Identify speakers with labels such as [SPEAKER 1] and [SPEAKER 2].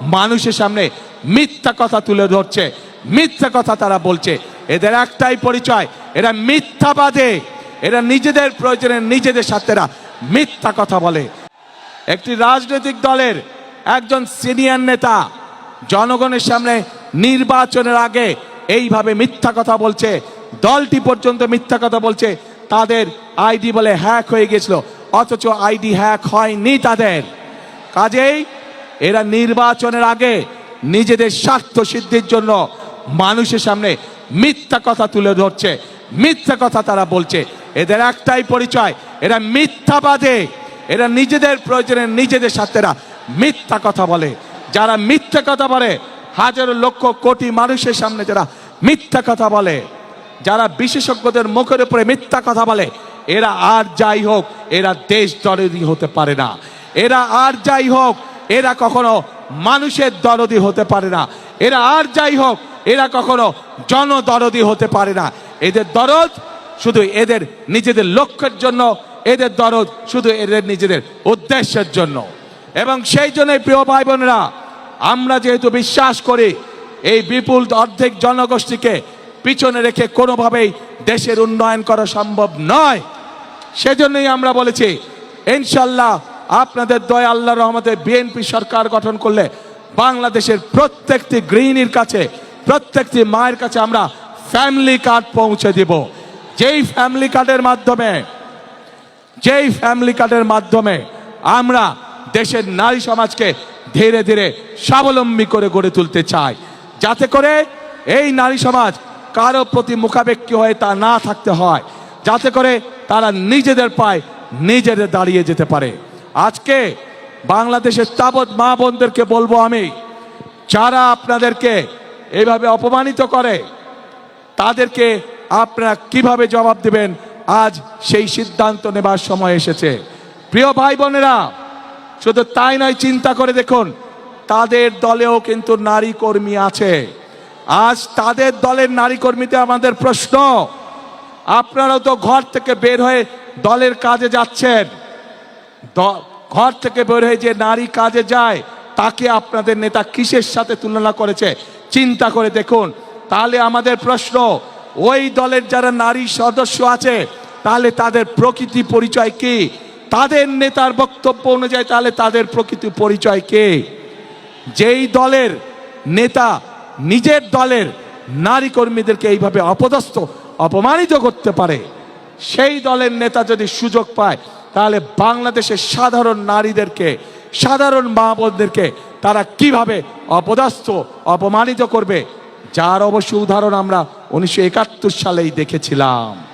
[SPEAKER 1] মানুষের সামনে মিথ্যা কথা তুলে ধরছে, মিথ্যা কথা তারা বলছে। এদের একটাই পরিচয়, এরা মিথ্যাবাদে। এরা নিজেদের প্রয়োজনে নিজেদের সাথেরা মিথ্যা কথা বলে। একটি রাজনৈতিক দলের একজন সিনিয়র নেতা জনগণের সামনে নির্বাচনের আগে এইভাবে মিথ্যা কথা বলছে, দলটি পর্যন্ত মিথ্যা কথা বলছে, তাদের আইডি বলে হ্যাক হয়ে গেছিল, অথচ আইডি হ্যাক হয়নি তাদের। কাজেই এরা নির্বাচনের আগে নিজেদের স্বার্থ সিদ্ধির জন্য মানুষের সামনে মিথ্যা কথা তুলে ধরছে, মিথ্যা কথা তারা বলছে। এদের একটাই পরিচয়, এরা মিথ্যাবাদে। এরা নিজেদের প্রয়োজনে নিজেদের সাথে এরা মিথ্যা কথা বলে। যারা মিথ্যা কথা বলে, হাজারো লক্ষ কোটি মানুষের সামনে যারা মিথ্যা কথা বলে, যারা বিশেষজ্ঞদের মুখের উপরে মিথ্যা কথা বলে, এরা আর যাই হোক, এরা দেশ দরদি হতে পারে না। এরা আর যাই হোক এরা কখনো মানুষের দরদি হতে পারে না। এরা আর যাই হোক, এরা কখনো জনদরদি হতে পারে না। এদের দরদ শুধু এদের নিজেদের লক্ষ্যের জন্য, এদের দরদ শুধু এদের নিজেদের উদ্দেশ্যের জন্য। এবং সেই জন্যই প্রিয় ভাই বোনেরা আমরা যেহেতু বিশ্বাস করি এই বিপুল অর্ধেক জনগোষ্ঠীকে পিছনে রেখে কোনোভাবেই দেশের উন্নয়ন করা সম্ভব নয়, সেজন্যই আমরা বলেছি, ইনশাল্লাহ আপনাদের দয়া আল্লাহ রহমতে বিএনপি সরকার গঠন করলে বাংলাদেশের প্রত্যেকটি গৃহিণীর কাছে, প্রত্যেকটি মায়ের কাছে আমরা ফ্যামিলি কার্ড পৌঁছে দিব। যেই ফ্যামিলি কার্ডের মাধ্যমে, যেই ফ্যামিলি কার্ডের মাধ্যমে আমরা দেশের নারী সমাজকে ধীরে ধীরে স্বাবলম্বী করে গড়ে তুলতে চাই, যাতে করে এই নারী সমাজ কারও প্রতি মুখাপেক্ষী হয়ে তা না থাকতে হয়, যাতে করে তারা নিজেদের পায় নিজেদের দাঁড়িয়ে যেতে পারে। আজকে বাংলাদেশের তাবৎ মা বোনদেরকে বলব আমি, যারা আপনাদেরকে এইভাবে অপমানিত করে, তাদেরকে আপনারা কীভাবে জবাব দিবেন? আজ সেই সিদ্ধান্ত নেবার সময় এসেছে। প্রিয় ভাই বোনেরা, শুধু তাই নয়, চিন্তা করে দেখুন, তাদের দলেও কিন্তু নারী কর্মী আছে। আজ তাদের দলের নারী কর্মীতে আমাদের প্রশ্ন, আপনারাও তো ঘর থেকে বের হয়ে দলের কাজে যাচ্ছেন। ঘর থেকে বের হয়ে যে নারী কাজে যায়, তাকে আপনাদের নেতা কিসের সাথে তুলনা করেছে? চিন্তা করে দেখুন। তাহলে আমাদের প্রশ্ন, ওই দলের যারা নারী সদস্য আছে, তাহলে তাদের প্রকৃতি পরিচয় কি? তাদের নেতার বক্তব্য অনুযায়ী তাহলে তাদের প্রকৃতি পরিচয় কে? যেই দলের নেতা নিজের দলের নারী কর্মীদেরকে এইভাবে অপদস্থ, অপমানিত করতে পারে, সেই দলের নেতা যদি সুযোগ পায় তাহলে বাংলাদেশের সাধারণ নারীদেরকে, সাধারণ মা বোনদেরকে তারা কীভাবে অপদাস্থ অপমানিত করবে? যার অবশ্য উদাহরণ আমরা উনিশশো একাত্তর সালেই দেখেছিলাম।